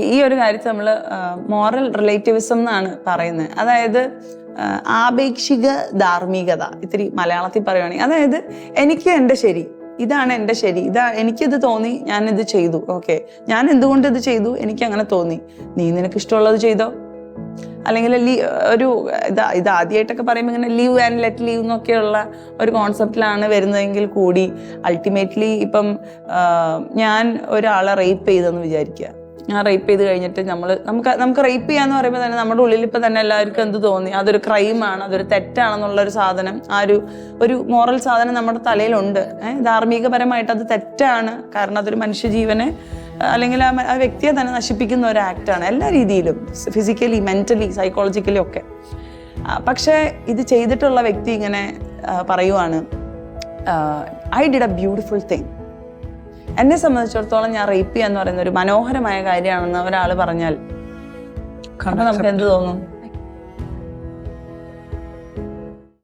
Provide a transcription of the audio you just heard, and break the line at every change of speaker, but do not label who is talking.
ഈ- ഒരു കാര്യത്തിൽ നമ്മൾ മോറൽ റിലേറ്റീവിസം എന്നാണ് പറയുന്നത് അതായത് ആപേക്ഷിക ധാർമ്മികത ഇത്തിരി മലയാളത്തിൽ പറയുവാണെങ്കിൽ. അതായത് എനിക്ക് എന്റെ ശരി ഇതാണ് എന്റെ ശരി ഇതാ എനിക്കിത് തോന്നി ഞാൻ ഇത് ചെയ്തു ഓക്കെ. ഞാൻ എന്തുകൊണ്ട് ഇത് ചെയ്തു എനിക്ക് അങ്ങനെ തോന്നി. നീ നിനക്ക് ഇഷ്ടമുള്ളത് ചെയ്തോ? അല്ലെങ്കിൽ ലീ- ഒരു ഇത് ഇത് ആദ്യമായിട്ടൊക്കെ പറയുമ്പോൾ ഇങ്ങനെ ലീവ് ആൻഡ് ലെറ്റ് ലീവ് എന്നൊക്കെയുള്ള ഒരു കോൺസെപ്റ്റിലാണ് വരുന്നതെങ്കിൽ കൂടി അൾട്ടിമേറ്റ്ലി ഇപ്പം ഞാൻ ഒരാളെ റേപ്പ് ചെയ്തെന്ന് വിചാരിക്കുക. ഞാൻ റേപ്പ് ചെയ്ത് കഴിഞ്ഞിട്ട് നമ്മൾ നമുക്ക് നമുക്ക് റേപ്പ് ചെയ്യാന്ന് പറയുമ്പോൾ തന്നെ നമ്മുടെ ഉള്ളിൽ ഇപ്പം തന്നെ എല്ലാവർക്കും എന്ത് തോന്നി? അതൊരു ക്രൈമാണ് അതൊരു തെറ്റാണെന്നുള്ള ഒരു സാധനം ആ ഒരു ഒരു മോറൽ സാധനം നമ്മുടെ തലയിലുണ്ട്. ധാർമ്മികപരമായിട്ട് അത് തെറ്റാണ്. കാരണം അതൊരു മനുഷ്യജീവനെ അല്ലെങ്കിൽ ആ വ്യക്തിയെ തന്നെ നശിപ്പിക്കുന്ന ഒരു ആക്ടാണ് എല്ലാ രീതിയിലും ഫിസിക്കലി മെന്റലി സൈക്കോളജിക്കലി ഒക്കെ. പക്ഷേ ഇത് ചെയ്തിട്ടുള്ള വ്യക്തി ഇങ്ങനെ പറയുവാണ് I did a beautiful thing എന്നെ സംബന്ധിച്ചിടത്തോളം ഞാൻ റേപ്പ് ചെയ്യാന്ന് പറയുന്ന ഒരു മനോഹരമായ കാര്യമാണെന്ന് ഒരാൾ പറഞ്ഞാൽ. കാരണം നമുക്ക് എന്ത് തോന്നും?